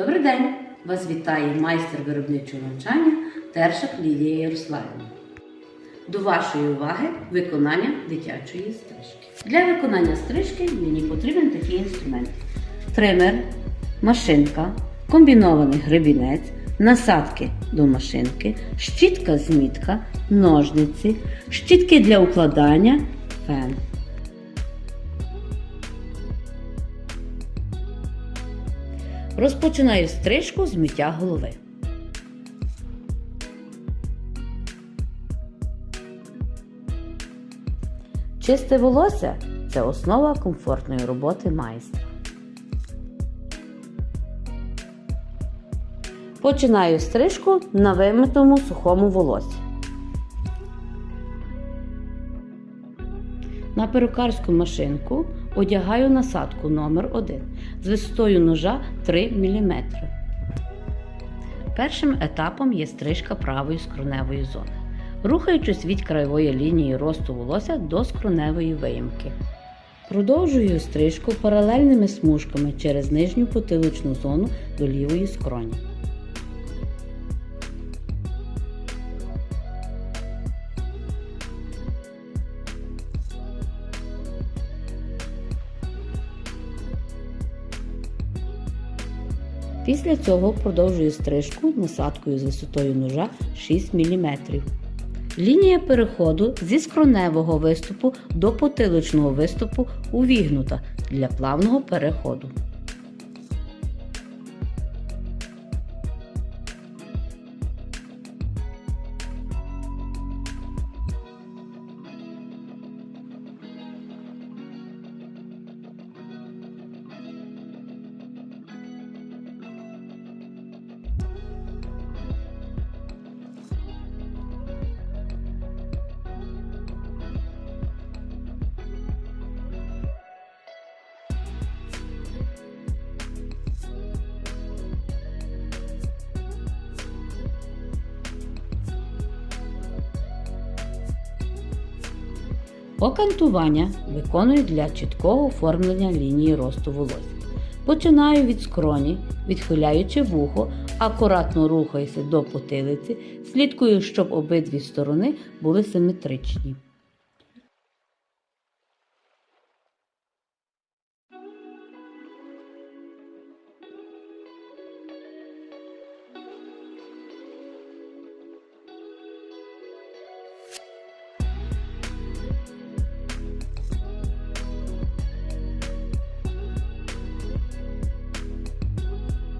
Добрий день! Вас вітає майстер виробничого навчання Тершак Лілія Ярославівна. До вашої уваги виконання дитячої стрижки. Для виконання стрижки мені потрібен такий інструмент: тример, машинка, комбінований гребінець, насадки до машинки, щітка змітка, ножниці, щітки для укладання, фен. Розпочинаю стрижку з миття голови. Чисте волосся це основа комфортної роботи майстра. Починаю стрижку на вимитому сухому волосі. На перукарську машинку одягаю насадку номер 1 з висотою ножа 3 мм. Першим етапом є стрижка правої скроневої зони, рухаючись від краєвої лінії росту волосся до скроневої виїмки. Продовжую стрижку паралельними смужками через нижню потиличну зону до лівої скроні. Після цього продовжую стрижку насадкою з висотою ножа 6 мм. Лінія переходу зі скроневого виступу до потиличного виступу увігнута для плавного переходу. Окантування виконую для чіткого оформлення лінії росту волосся. Починаю від скроні, відхиляючи вухо, акуратно рухаюся до потилиці, слідкую, щоб обидві сторони були симетричні.